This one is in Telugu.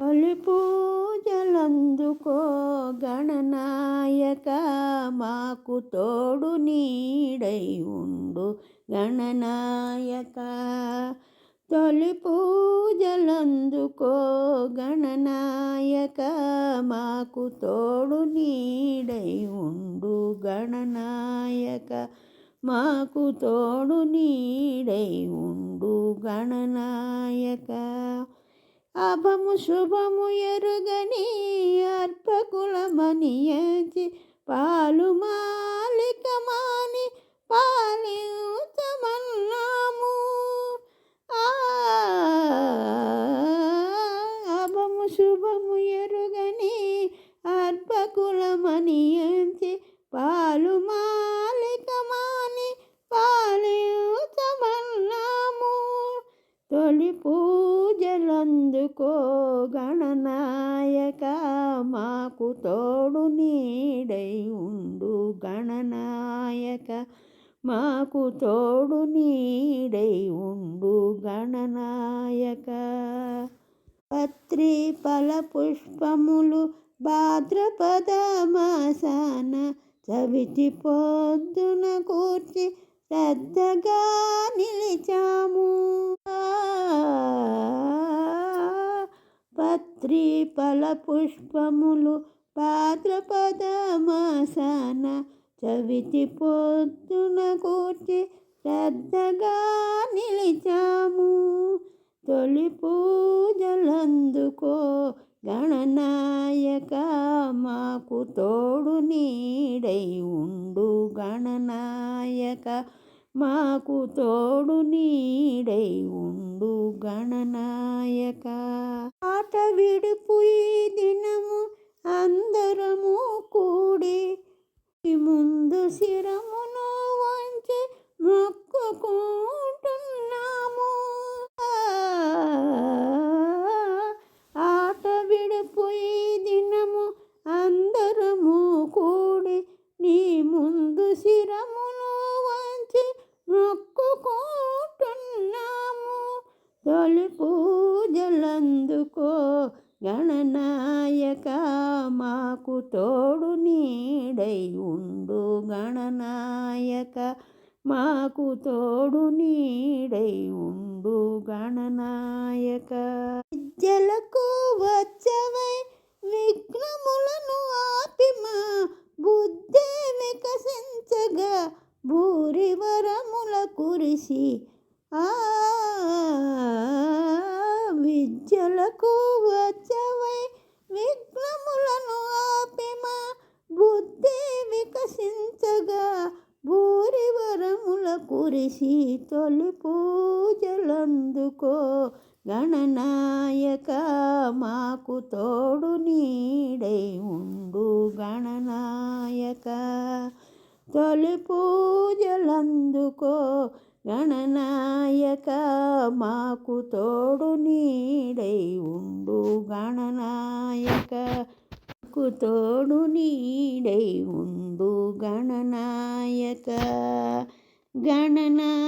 తొలి పూజలందుకో గణనాయక మాకు తోడు నీడై ఉండు గణనాయక. తొలి పూజలందుకో గణనాయక మాకు తోడు నీడై ఉండు గణనాయక. మాకు తోడు నీడై ఉండు గణనాయక. శుభము ఎరుగని అర్పకులమనియచి పాలు మాలికమాని పాలించమన్నాము. అభము శుభము ఎరుగని అర్పకులమనియచి పాలు మాలికమాని పాలించమన్నాము. తొలి పూజలందుకో గణనాయక మాకు తోడు నీడై ఉండు గణనాయక మాకు తోడు నీడై ఉండు గణనాయక. పత్రి ఫల పుష్పములు భాద్రపద మాసాన చవితి పొద్దున కూర్చి శ్రద్ధగా నిలిచాము. త్రిపల పుష్పములు భాద్రపద మాసాన చవితి పొద్దున కూర్చి శ్రద్ధగా నిలిచాము. తొలి పూజలందుకో గణనాయక మాకు తోడు నీడై ఉండు గణనాయక మాకు తోడు నీడై ఉండు గణనాయక. ఆట విడుపు ఈ దినము అందరము కూడి ముందు శిరమును వంచి మొక్కుకుంటున్నాము. ఆట విడుపు ఈ దినము అందరము కూడి నీ ముందు శిరమును వంచి మొక్కుకుంటున్నాము. తొలి పూజలందు గణనాయక మాకు తోడు నీడై ఉండు గణనాయక. మాకు తోడు నీడై ఉండు గణనాయక. విద్యలకు వచ్చవై విఘ్నములను ఆపిమా బుద్ధి వికసించగా భూరి వరముల కురిసి ఆ విద్యలకు వచ్చవై విఘ్నములను ఆపిమా బుద్ధి వికసించగా భూరి వరముల కురిసి తొలి పూజలందుకో గణనాయక మాకు తోడు నీడై ఉండు గణనాయక. తొలి పూజలందుకో గణనాయక మాకు తోడు నీడై ఉండు గణనాయక. మాకు తోడు నీడై ఉండు గణనాయక. గణనా